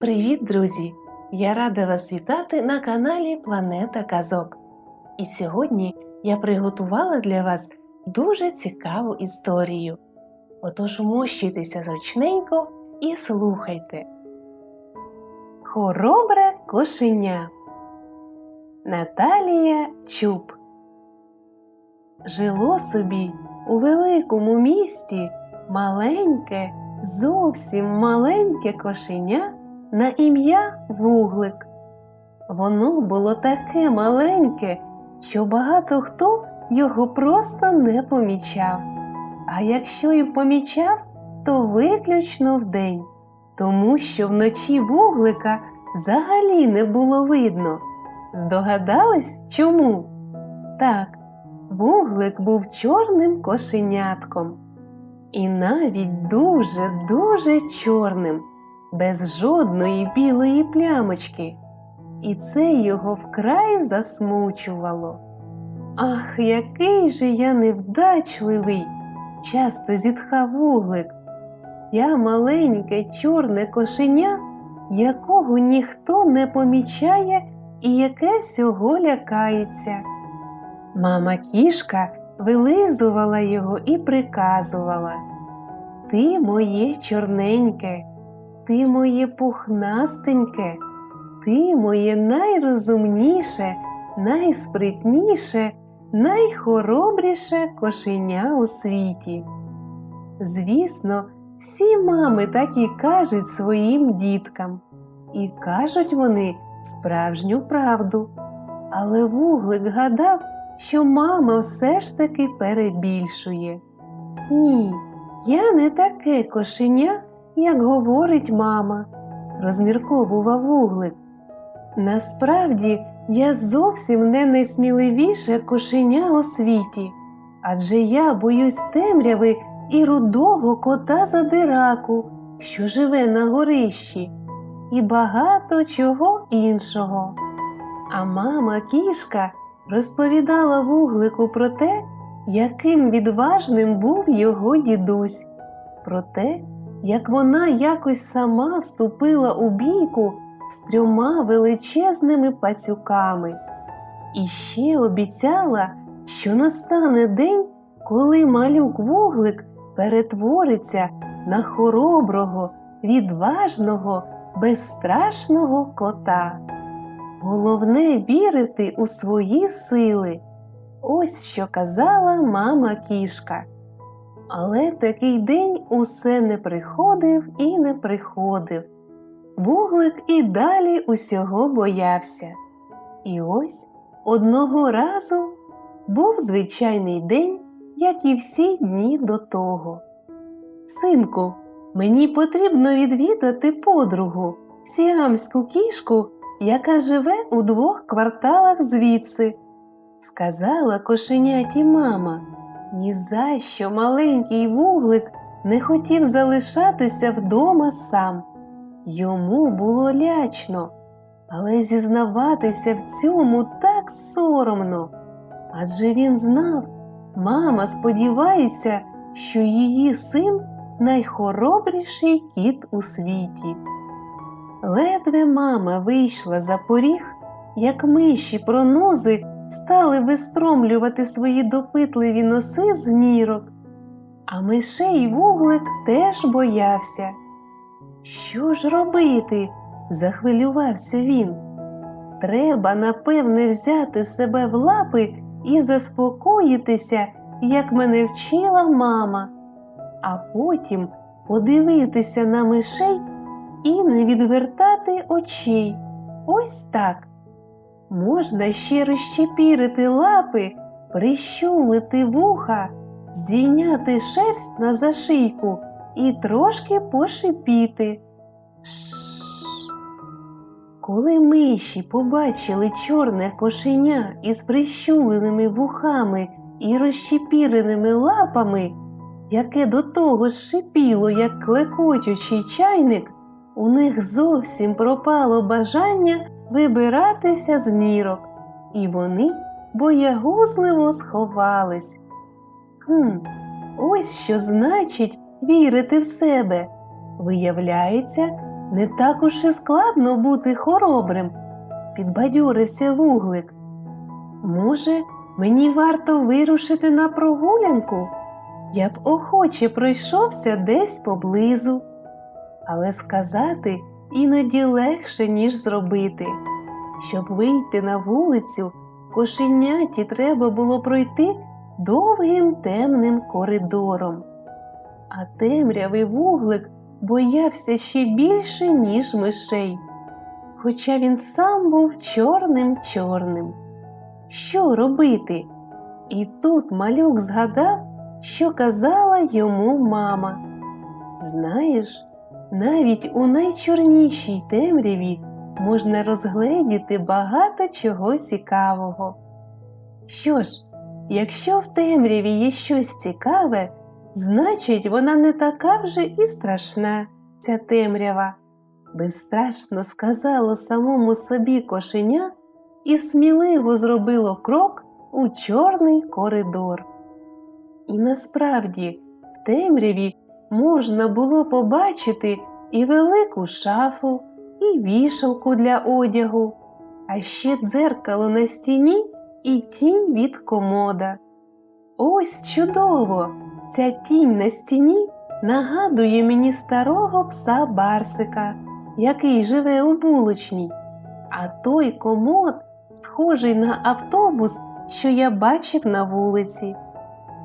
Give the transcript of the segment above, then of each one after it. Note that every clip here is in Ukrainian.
Привіт, друзі! Я рада вас вітати на каналі Планета Казок. І сьогодні я приготувала для вас дуже цікаву історію. Отож умощуйтеся зручненько і слухайте. Хоробре кошеня Наталія Чуб Жило собі у великому місті маленьке, зовсім маленьке кошеня на ім'я Вуглик. Воно було таке маленьке, що багато хто його просто не помічав. А якщо й помічав, то виключно вдень, тому що вночі вуглика взагалі не було видно. Здогадались чому? Так, вуглик був чорним кошенятком. І навіть дуже-дуже чорним без жодної білої плямочки, і це його вкрай засмучувало. Ах, який же я невдачливий, часто зітхав вуглик. Я маленьке чорне кошеня, якого ніхто не помічає і яке всього лякається. Мама кішка вилизувала його і приказувала Ти моє чорненьке, ти моє пухнастеньке, ти моє найрозумніше, найспритніше, найхоробріше кошеня у світі. Звісно, всі мами так і кажуть своїм діткам, і кажуть вони справжню правду. Але вуглик гадав, що мама все ж таки перебільшує. Ні, я не таке кошеня, як говорить мама, розмірковував вуглик. Насправді я зовсім не найсміливіше кошеня у світі, адже я боюсь темряви і рудого кота задираку, що живе на горищі, і багато чого іншого. А мама кішка розповідала вуглику про те, яким відважним був його дідусь, про те, як вона якось сама вступила у бійку з трьома величезними пацюками, і ще обіцяла, що настане день, коли малюк вуглик перетвориться на хороброго, відважного, безстрашного кота. Головне вірити у свої сили. Ось що казала мама кішка. Але такий день усе не приходив і не приходив. Вуглик і далі усього боявся. І ось одного разу був звичайний день, як і всі дні до того. Синку, мені потрібно відвідати подругу, сіамську кішку, яка живе у двох кварталах звідси, сказала кошеняті мама. Ні за що маленький вуглик не хотів залишатися вдома сам. Йому було лячно, але зізнаватися в цьому так соромно. Адже він знав, мама сподівається, що її син найхоробріший кіт у світі. Ледве мама вийшла за поріг, як миші пронози стали вистромлювати свої допитливі носи з нірок, а мишей вуглик теж боявся. Що ж робити? захвилювався він. Треба, напевне, взяти себе в лапи і заспокоїтися, як мене вчила мама, а потім подивитися на мишей і не відвертати очей. Ось так. Можна ще розчепірити лапи, прищулити вуха, здійняти шерсть на зашийку і трошки пошипіти. Коли миші побачили чорне кошеня із прищуленими вухами і розчепіреними лапами, яке до того шипіло, як клекочучий чайник, у них зовсім пропало бажання вибиратися з нірок, і вони боягузливо сховались. Хм, ось що значить вірити в себе. Виявляється, не так уж і складно бути хоробрим, підбадьорився вуглик. Може, мені варто вирушити на прогулянку? Я б охоче пройшовся десь поблизу. Але сказати іноді легше, ніж зробити. Щоб вийти на вулицю, кошеняті треба було пройти довгим темним коридором. А темрявий вуглик боявся ще більше, ніж мишей, хоча він сам був чорним чорним. Що робити? І тут малюк згадав, що казала йому мама. Знаєш, навіть у найчорнішій темряві можна розгледіти багато чого цікавого. Що ж, якщо в темряві є щось цікаве, значить вона не така вже і страшна, ця темрява. Безстрашно сказало самому собі кошеня і сміливо зробило крок у чорний коридор. І насправді в темряві можна було побачити і велику шафу, і вішалку для одягу, а ще дзеркало на стіні і тінь від комода. Ось чудово! Ця тінь на стіні нагадує мені старого пса Барсика, який живе у булочній, а той комод схожий на автобус, що я бачив на вулиці.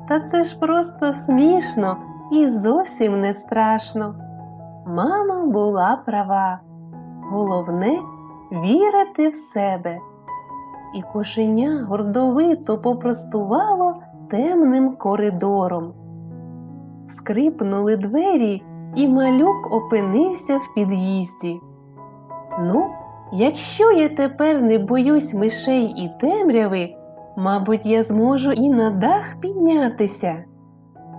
Та це ж просто смішно і зовсім не страшно. Мама була права. Головне вірити в себе. І кошеня гордовито попростувало темним коридором. Скрипнули двері, і малюк опинився в під'їзді. Ну, якщо я тепер не боюсь мишей і темряви, мабуть, я зможу і на дах піднятися.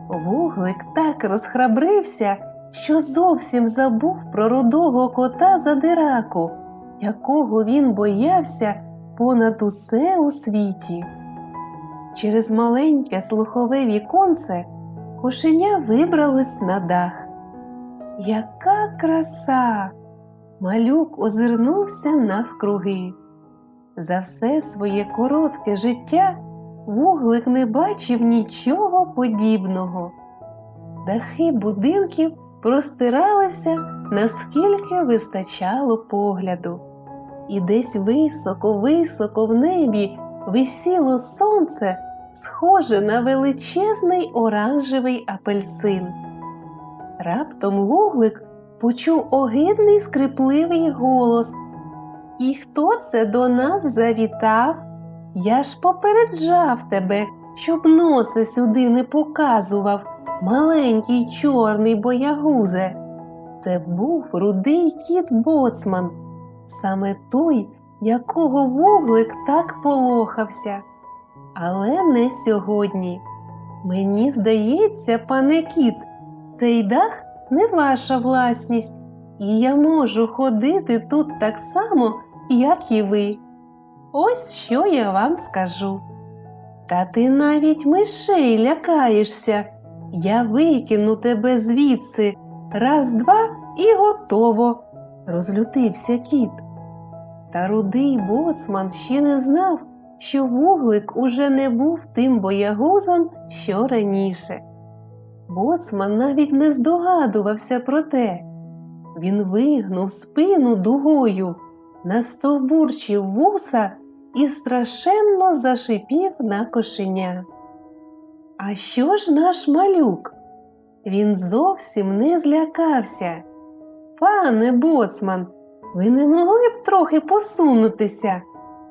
Вуглик так розхрабрився, що зовсім забув про рудого кота задираку, якого він боявся понад усе у світі. Через маленьке слухове віконце кошеня вибралось на дах. Яка краса! Малюк озирнувся навкруги. За все своє коротке життя вуглик не бачив нічого подібного. Дахи будинків простиралися, наскільки вистачало погляду, і десь високо-високо в небі висіло сонце, схоже на величезний оранжевий апельсин. Раптом вуглик почув огидний скрипливий голос. І хто це до нас завітав? Я ж попереджав тебе, щоб носи сюди не показував, маленький чорний боягузе. Це був рудий кіт боцман, саме той, якого вуглик так полохався. Але не сьогодні. Мені здається, пане кіт, цей дах не ваша власність, і я можу ходити тут так само, як і ви. Ось що я вам скажу. Та ти навіть мишей лякаєшся. Я викину тебе звідси раз, два і готово, розлютився кіт. Та рудий боцман ще не знав, що вуглик уже не був тим боягузом, що раніше. Боцман навіть не здогадувався про те. Він вигнув спину дугою, настовбурчив вуса і страшенно зашипів на кошеня. А що ж наш малюк? Він зовсім не злякався. Пане боцман, ви не могли б трохи посунутися?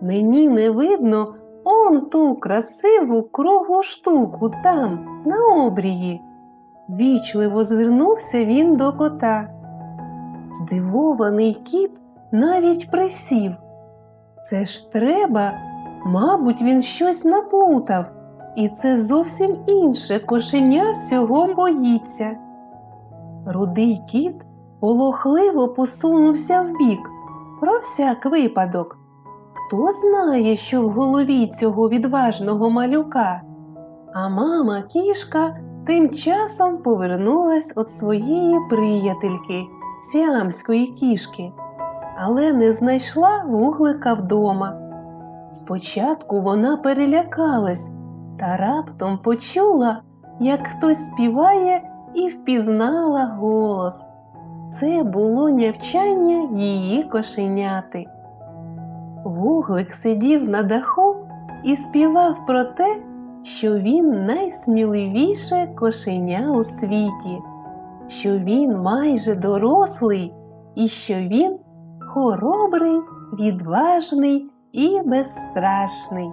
Мені не видно он ту красиву круглу штуку там, на обрії. Вічливо звернувся він до кота. Здивований кіт навіть присів. Це ж треба, мабуть, він щось наплутав, і це зовсім інше кошеня всього боїться. Рудий кіт полохливо посунувся вбік, про всяк випадок. Хто знає, що в голові цього відважного малюка? А мама кішка тим часом повернулась від своєї приятельки, сіамської кішки, але не знайшла вуглика вдома. Спочатку вона перелякалась та раптом почула, як хтось співає і впізнала голос. Це було нявчання її кошеняти. Вуглик сидів на даху і співав про те, що він найсміливіше кошеня у світі, що він майже дорослий і що він хоробрий, відважний і безстрашний.